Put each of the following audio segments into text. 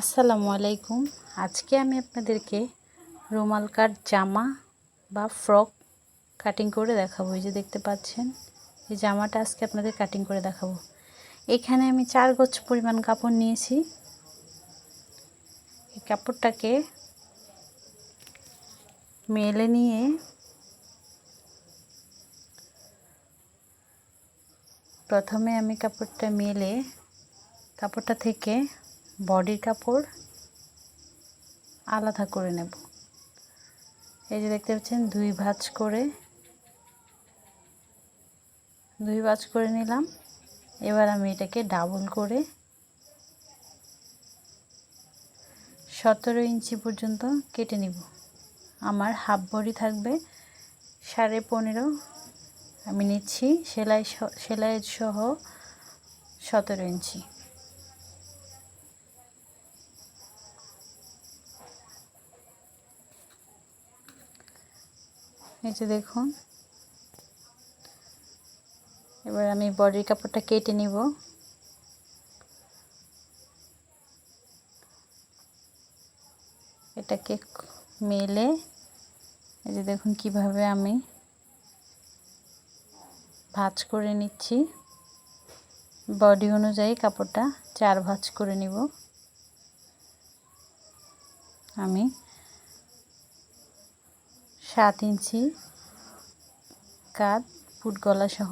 আসসালামু আলাইকুম। আজকে আমি আপনাদেরকে রুমাল কাট জামা বা ফ্রক কাটিং করে দেখাবো। এই যে দেখতে পাচ্ছেন, এই জামাটা আজকে আপনাদের কাটিং করে দেখাবো। এখানে আমি চার গজ পরিমাণ কাপড় নিয়েছি। এই কাপড়টাকে মেলে নিয়ে প্রথমে আমি কাপড়টা মেলে, কাপড়টা থেকে বডির কাপড় আলাদা করে নেব। এই যে দেখতে পাচ্ছেন, দুই ভাঁজ করে, দুই ভাঁজ করে নিলাম। এবার আমি এটাকে ডাবল করে সতেরো ইঞ্চি পর্যন্ত কেটে নিব। আমার হাফ বডি থাকবে সাড়ে পনেরো। আমি নিচ্ছি সেলাই সেলাই সহ সতেরো ইঞ্চি। এই যে দেখুন। এবার আমি বডির কাপড়টা কেটে নিব। এটাকে মেলে, এই যে দেখুন কীভাবে আমি ভাঁজ করে নিচ্ছি। বডি অনুযায়ী কাপড়টা চার ভাঁজ করে নিব। আমি সাত ইঞ্চি কাত ফুট গলা সহ।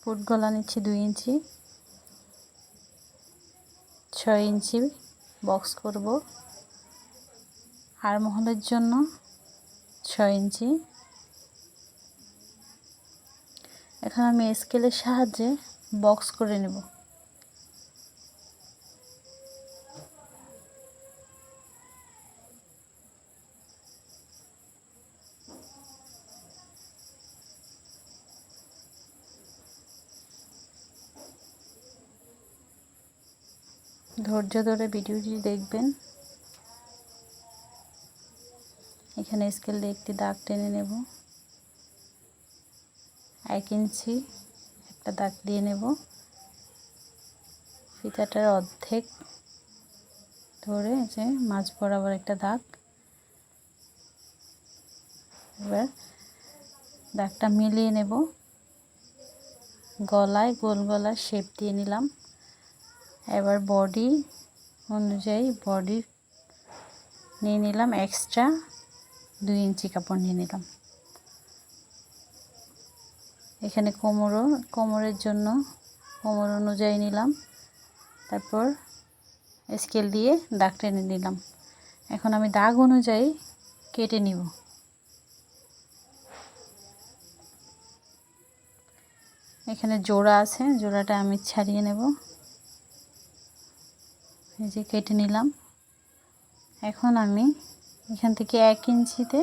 ফুট গলা নিচ্ছি দুই ইঞ্চি। ছয় ইঞ্চি বক্স করব। আর মহলের জন্য ছয় ইঞ্চি। এখন আমি স্কেলের সাহায্যে বক্স করে নেব। ধৈর্য ধরে ভিডিওটি দেখবেন। এখানে স্কেল দিয়ে একটি দাগ টেনে নেব। এক ইঞ্চি একটা দাগ দিয়ে নেব। ফিতাটার অর্ধেক ধরে যে মাছ বরাবর একটা দাগ। এবার দাগটা মিলিয়ে নেব। গলায় গোল গলার শেপ দিয়ে নিলাম। এবার বডি অনুযায়ী বডি নিয়ে নিলাম এক্সট্রা দুই ইঞ্চি কাপড় নিয়ে নিলাম। এখানে কোমরও, কোমরের জন্য কোমর অনুযায়ী নিলাম। তারপর স্কেল দিয়ে দাগ টেনে নিলাম। এখন আমি দাগ অনুযায়ী কেটে নিব। এখানে জোড়া আছে, জোড়াটা আমি ছাড়িয়ে নেব। এই যে কেটে নিলাম। এখন আমি এখান থেকে এক ইঞ্চিতে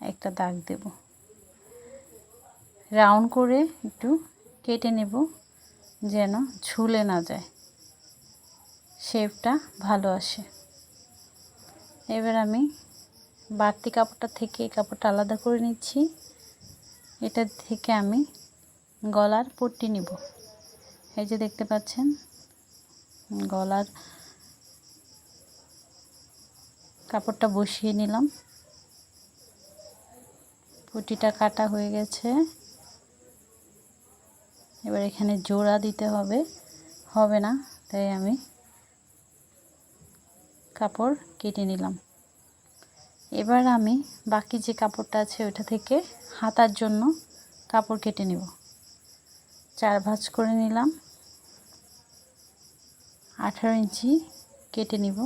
একটা দাগ দেব। রাউন্ড করে একটু কেটে নেব যেন ঝুলে না যায়। শেপটা ভালো আসে। এবার আমি বাড়তি কাপড়টা থেকে এই কাপড়টা আলাদা করে নিচ্ছি। এটা থেকে আমি গলার পট্টি নিব। এই যে দেখতে পাচ্ছেন, গলার কাপড়টা বসিয়ে নিলাম। পুটিটা কাটা হয়ে গেছে। এবার এখানে জোড়া দিতে হবে। হবে না, তাই আমি কাপড় কেটে নিলাম। এবার আমি বাকি যে কাপড়টা আছে ওটা থেকে হাতার জন্য কাপড় কেটে নিব। চার ভাঁজ করে নিলাম। আঠারো ইঞ্চি কেটে নিব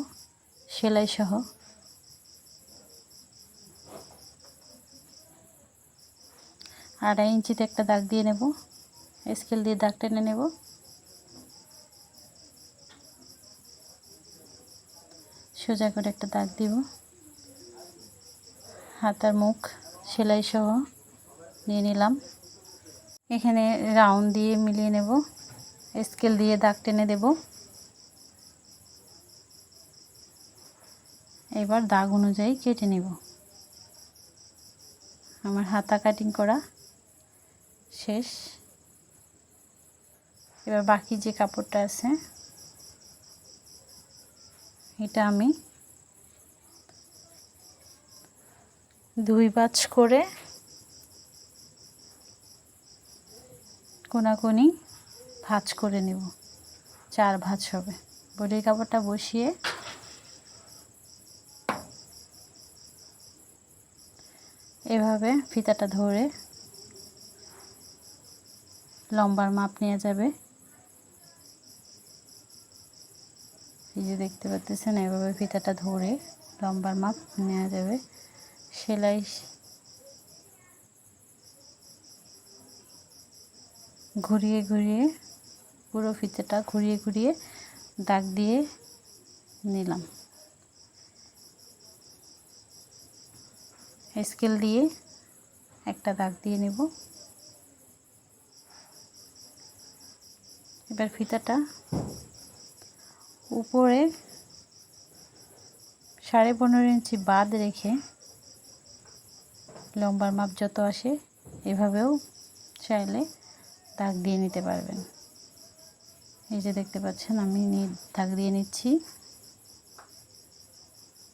সেলাই সহ আড়াই ইঞ্চিতে একটা দাগ দিয়ে নেব। স্কেল দিয়ে দাগ টেনে নেব। সোজা করে একটা দাগ দিব। হাতার মুখ সেলাই সহ নিয়ে নিলাম। এখানে রাউন্ড দিয়ে মিলিয়ে নেব। স্কেল দিয়ে দাগ টেনে দেব। এবার দাগ অনুযায়ী কেটে নেব। আমার হাতা কাটিং করা শেষ। এবার বাকি যে কাপড়টা আছে, এটা আমি দুই বাজ করে কোনাকুনি ভাজ করে নেব। চার ভাজ হবে। বডির কাপড়টা বসিয়ে এভাবে ফিতাটা ধরে লম্বার মাপ নেওয়া যাবে। এই যে দেখতে পাচ্ছেন, এভাবে ফিতাটা ধরে লম্বার মাপ নেওয়া যাবে। সেলাই ঘুরিয়ে ঘুরিয়ে, পুরো ফিতেটা ঘুরিয়ে ঘুরিয়ে দাগ দিয়ে নিলাম। স্কেল দিয়ে একটা দাগ দিয়ে নেব। এবার ফিতাটা উপরে সাড়ে পনেরো ইঞ্চি বাদ রেখে লম্বার মাপ যত আসে এভাবেও চাইলে দাগ দিয়ে নিতে পারবেন। এই যে দেখতে পাচ্ছেন, আমি দাগ দিয়ে নিচ্ছি।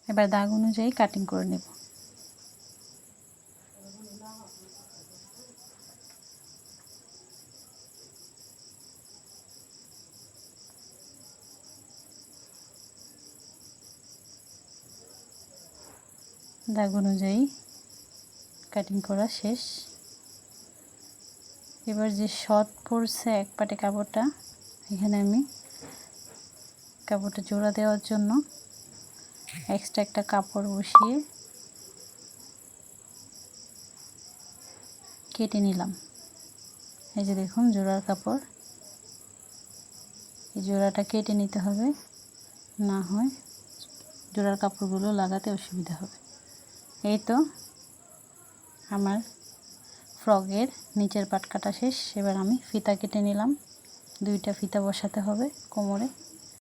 এবার দাগ অনুযায়ী কাটিং করে নেব। দাগ অনুযায়ী কাটিং করা শেষ। এবার যে শর্ট পড়ছে এক পাটে কাপড়টা, এখানে আমি কাপড়টা জোড়া দেওয়ার জন্য এক্সট্রা একটা কাপড় বসিয়ে কেটে নিলাম। এই যে দেখুন জোড়ার কাপড়। এই জোড়াটা কেটে নিতে হবে, না হয় জোড়ার কাপড়গুলো লাগাতে অসুবিধা হবে। এই তো আমার ফ্রগের নিচের পাট কাটা শেষ। এবার আমি ফিতা কেটে নিলাম। দুইটা ফিতা বসাতে হবে কোমরে।